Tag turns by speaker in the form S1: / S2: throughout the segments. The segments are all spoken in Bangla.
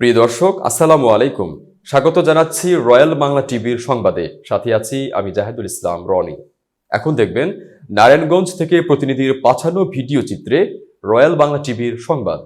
S1: প্রিয় দর্শক, আসসালামু আলাইকুম। স্বাগত জানাচ্ছি রয়্যাল বাংলা টিভির সংবাদে। সাথে আছি আমি জাহেদুল ইসলাম রনি। এখন দেখবেন, নারায়ণগঞ্জ থেকে প্রতিনিধির পাঠানো ভিডিও চিত্রে রয়্যাল বাংলা টিভির সংবাদ।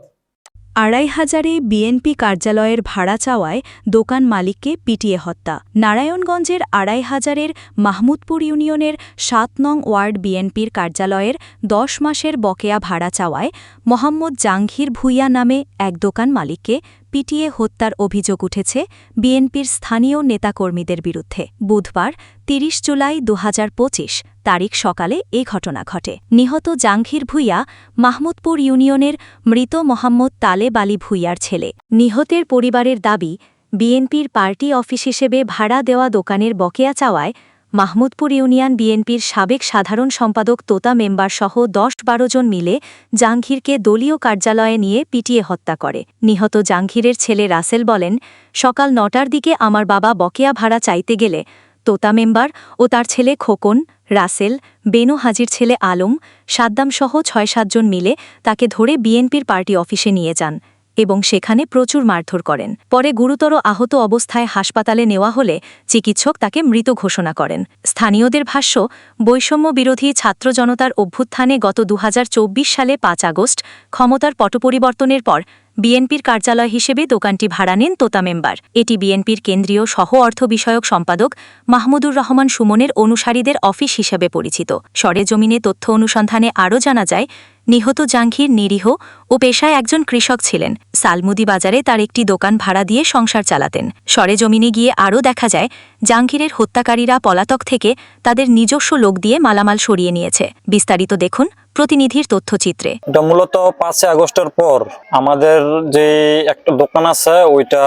S2: আড়াই হাজারে বিএনপি কার্যালয়ের ভাড়া চাওয়ায় দোকান মালিককে পিটিয়ে হত্যা। নারায়ণগঞ্জের আড়াই হাজারের মাহমুদপুর ইউনিয়নের সাত নং ওয়ার্ড বিএনপির কার্যালয়ের দশ মাসের বকেয়া ভাড়া চাওয়ায় মোহাম্মদ জাঙ্গির ভুইয়া নামে এক দোকান মালিককে পিটিয়ে হত্যার অভিযোগ উঠেছে বিএনপির স্থানীয় নেতাকর্মীদের বিরুদ্ধে। বুধবার ৩০ জুলাই দু হাজার পঁচিশ তারিখ সকালে এ ঘটনা ঘটে। নিহত জাংঘির ভুইয়া, মাহমুদপুর ইউনিয়নের মৃত মোহাম্মদ তালেব আলী ভুইয়ার ছেলে। নিহতের পরিবারের দাবি, বিএনপির পার্টি অফিস হিসেবে ভাড়া দেওয়া দোকানের বকেয়া চাওয়ায় মাহমুদপুর ইউনিয়ন বিএনপির সাবেক সাধারণ সম্পাদক তোতা মেম্বারসহ দশ বারো জন মিলে জাঙ্গিরকে দলীয় কার্যালয়ে নিয়ে পিটিয়ে হত্যা করে। নিহত জাঙ্গিরের ছেলে রাসেল বলেন, সকাল নটার দিকে আমার বাবা বকেয়া ভাড়া চাইতে গেলে তোতা মেম্বার ও তার ছেলে খোকন, রাসেল, বেনু হাজির ছেলে আলম, সাদ্দামসহ ছয় সাতজন মিলে তাকে ধরে বিএনপির পার্টি অফিসে নিয়ে যান। এবং সেখানে প্রচুর মারধর করেন। পরে গুরুতর আহত অবস্থায় হাসপাতালে নেওয়া হলে চিকিৎসক তাকে মৃত ঘোষণা করেন। স্থানীয়দের ভাষ্য, বৈষম্য বিরোধী ছাত্র জনতার অভ্যুত্থানে গত দুহাজার চব্বিশ সালে পাঁচ আগস্ট ক্ষমতার পটপরিবর্তনের পর বিএনপির কার্যালয় হিসেবে দোকানটি ভাড়া নেন তোতা মেম্বার। এটি বিএনপির কেন্দ্রীয় সহ অর্থ বিষয়ক সম্পাদক মাহমুদুর রহমান সুমনের অনুসারীদের অফিস হিসেবে পরিচিত। সরেজমিনে তথ্য অনুসন্ধানে আরও জানা যায় নিহত জাঙ্গির নিরীহ ও পেশায় একজন কৃষক ছিলেন। সালমুদি বাজারে তার একটি দোকান ভাড়া দিয়ে সংসার চালাতেন। সরেজমিনে গিয়ে আরও দেখা যায় জাঙ্গিরের হত্যাকারীরা পলাতক থেকে তাদের নিজস্ব লোক দিয়ে মালামাল সরিয়ে নিয়েছে। বিস্তারিত দেখুন প্রতিনিধির তথ্যচিত্রে।
S3: এটা মূলত পাঁচই আগস্টের পর আমাদের যে একটা দোকান আছে, ওইটা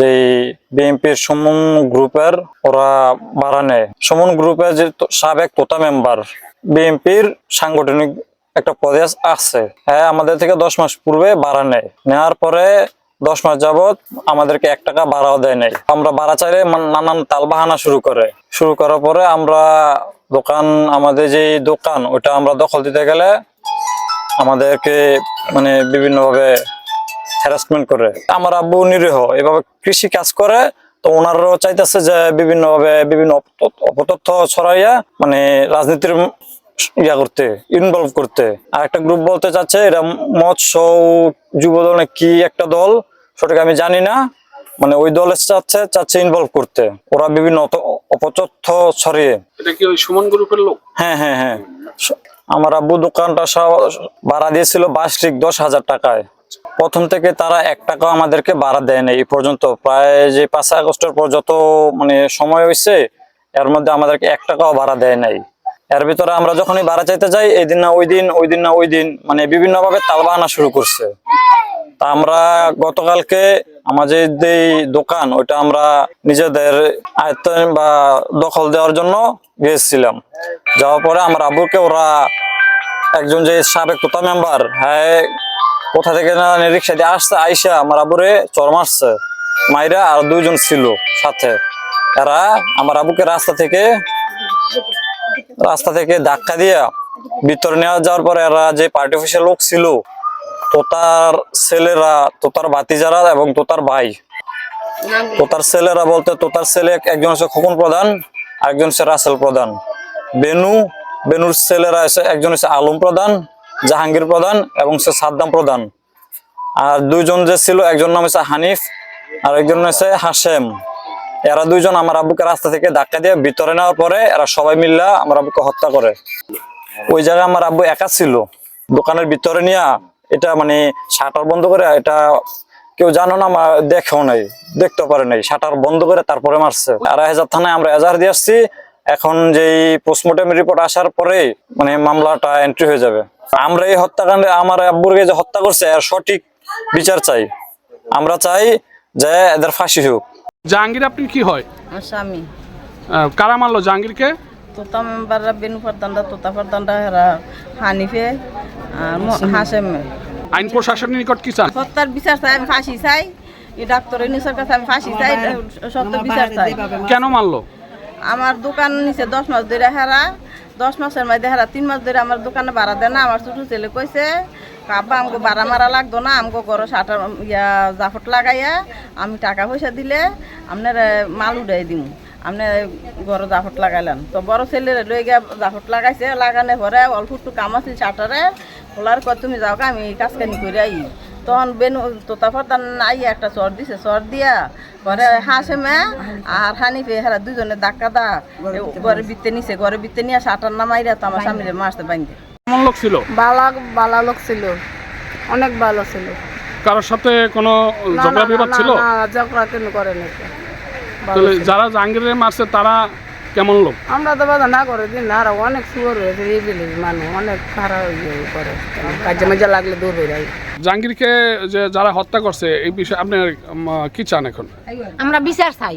S3: যে বিএনপির সুমন গ্রুপের, ওরা ভাড়া নেয়। সুমন গ্রুপের যে সাবেক তোতা মেম্বার বিএনপির সাংগঠনিক একটা পদে আছে। হ্যাঁ আমাদের থেকে দশ মাস পূর্বে ভাড়া নেয়। নেওয়ার পরে দশ মাস যাবত আমাদেরকে এক টাকা ভাড়াও দেয় নাই। আমরা ভাড়া চাইলে নানান তাল বাহানা শুরু করে। শুরু করার পরে আমরা দোকান, আমাদের যে দোকান ওটা আমরা দখল দিতে গেলে আমাদেরকে মানে বিভিন্নভাবে হ্যারাসমেন্ট করে। আমার আব্বু নিরীহ, এভাবে কৃষি কাজ করে, তো ওনারও চাইতেছে যে বিভিন্নভাবে বিভিন্ন অপ- অপতথ্য ছড়াইয়া মানে রাজনীতির ইয়া করতে ইনভলভ করতে। আর একটা গ্রুপ বলতে চাচ্ছে এটা মৎস্য যুব দল কি একটা দল সঠিক আমি জানি না। মানে ওই দলের চাচ্ছে চাচ্ছে ইনভলভ করতে। ওরা বিভিন্ন অপতথ্য ছড়িয়ে।
S4: এটা কি ওই সুমন গ্রুপের লোক?
S3: হ্যাঁ হ্যাঁ হ্যাঁ। আমার আব্বু দোকানটা ভাড়া দিয়েছিল বার্ষিক দশ হাজার টাকায়। প্রথম থেকে তারা এক টাকাও আমাদেরকে ভাড়া দেয় নাই। এই পর্যন্ত প্রায় যে পাঁচ আগস্টের পর যত মানে সময় হয়েছে এর মধ্যে আমাদেরকে এক টাকাও ভাড়া দেয় নাই। এর ভিতরে আমরা যখনই ভাড়া চাইতে যাই এই দিন না ওই দিন ওই দিন না ওই দিন মানে বিভিন্ন ভাবে বিভিন্নভাবে তালবাহানা শুরু করছে। তা আমরা গতকালকে আমাদের যে দোকান, ওইটা আমরা নিজেদের আয়ত্তায়ন বা দখল দেওয়ার জন্য গিয়েছিলাম। যাওয়ার পরে আমার আব্বুকে ওরা একজন যে সাবেক তোতা মেম্বার হ্যাঁ কোথা থেকে না রিক্সা দিয়ে আসছে, আইসা আমার আবুরে চর মারছে, মাইরা আর দুইজন ছিল সাথে। এরা আমার আবুকে রাস্তা থেকে রাস্তা থেকে ধাক্কা দিয়া ভিতরে নেওয়া যাওয়ার পরে এরা যে পার্টি অফিসের লোক ছিল তোতার ছেলেরা তোতার ভাতিজারা এবং তোতার ভাই। তোতার ছেলেরা বলতে তোতার ছেলে একজন হচ্ছে খোকন প্রধান, আরেকজন হচ্ছে রাসেল প্রধান। বেনু, বেনুর ছেলেরা হচ্ছে, একজন হচ্ছে আলম প্রধান, জাহাঙ্গীর প্রধান এবং সে সাদ্দাম প্রধান। আর দুইজন যে ছিল, একজন নাম হচ্ছে হানিফ আর একজন হচ্ছে হাসেম এরা দুইজন আমার আব্বুকে রাস্তা থেকে ধাক্কা দিয়ে ভিতরে নেওয়ার পরে এরা সবাই মিল্লা আমার আব্বুকে হত্যা করে। ওই জায়গায় আমার আব্বু একা ছিল। দোকানের ভিতরে নিয়ে এটা মানে শাটার বন্ধ করে এটা কেউ জানো না দেখেও নাই দেখতে পারে নাই। শাটার বন্ধ করে তারপরে মারছে। আড়াই হাজার থানায় আমরা এজাহার দিয়ে আসছি। এখন যে পোস্টমর্টম রিপোর্ট আসার পরে মানে মামলাটা এন্ট্রি হয়ে যাবে। আমরা এই হত্যাকাণ্ডে আমার আব্বুরকে যে হত্যা করছে, এর সঠিক বিচার চাই। আমরা চাই যে এদের ফাঁসি হোক।
S4: জাহাঙ্গীর আপনি কি হয়?
S5: আমার স্বামী।
S4: কারা মারলো জাহাঙ্গীরকে?
S5: তোতা মেম্বাররা বেনু তোতা হেরা হানিফে আর ম-
S4: আইন প্রশাসনের নিকট কি চান?
S5: সত্যার বিচার চাই আমি ফাঁসি চাই। এই ডাক্তার নিচের কাছে আমি ফাঁসি চাই সত্য বিচার চাই।
S4: কেন মারলো?
S5: আমার দোকান নিচে দশ মাস ধরে হেরা দশ মাসের মধ্যে হেরা তিন মাস ধরে আমার দোকানে ভাড়া দেয় না আমার ছোট ছেলে কইছে কাব্বা আমাকে বাড়া মারা লাগতো না আমাকে ঘরে সাটার ইয়া জাফট লাগাইয়া আমি টাকা পয়সা দিলে আপনার মাল উঠাই দিম। আপনি ঘরে জাফট লাগাইলেন। তো বড় ছেলের লই গিয়া জাফট লাগাইছে, লাগানোর পরে অল্প একটু কাম আছিল সাটারে, বলার কর তুমি যাও আমি কাজ কানি করে আই। তখন বেনু তোতাফর তার আই একটা চর দিছে, চর দিয়া ঘরে হাসে মে আর হানি পেয়ে হেরা দুজনে ধাক্কা দা। ঘরে বিতে নিছে, ঘরে বিতে নিয়ে সাটার নামাইরা তো আমার স্বামীরে মারতে বাইন্দে।
S4: কেমন লোক ছিল?
S6: বালা বালা লোক ছিল। অনেক ভালো ছিল।
S4: কারোর সাথে কোনো ঝগড়া বিবাদ ছিল?
S6: না, ঝগড়া কেন করে নাকি
S4: তাহলে যারা জাহাঙ্গীরের মারছে তারা কেমন লোক?
S6: আমরা তো বাধা না করে দিন আর অনেক সুর হয়েছে এই বিলি মানুষ অনেক খারাপ ইয়ে করে কাজে মাজা লাগলে দূর হয়ে যায়।
S4: জাহাঙ্গীরকে যে যারা হত্যা করছে এই বিষয়ে আপনি কি চান এখন?
S7: আমরা বিচার চাই।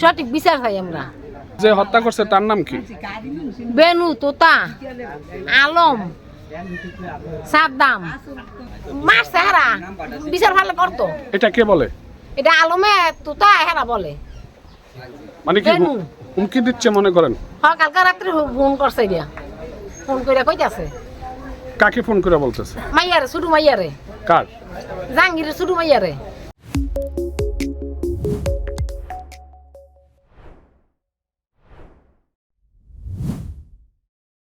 S7: সঠিক বিচার চাই আমরা।
S4: যে হত্যা করছে তার নাম কি?
S7: বেনু তোতা আলম সাদ্দাম। মারছে হেরা বিচার ভালো করতো।
S4: এটা কে বলে?
S7: এটা আলমে তোতা হেরা বলে।
S4: মানে কি
S7: বেনু।
S4: হুমকি দিচ্ছে মনে করেন?
S7: হ কালকে রাত্রে ফোন করছে দিয়া ফোন করে কইতাছে।
S4: কাকে ফোন করে বলতেছে?
S7: মাইয়ারে শুধু মাইয়ারে।
S4: কার?
S7: জাহাঙ্গীরে শুধু মাইয়ারে।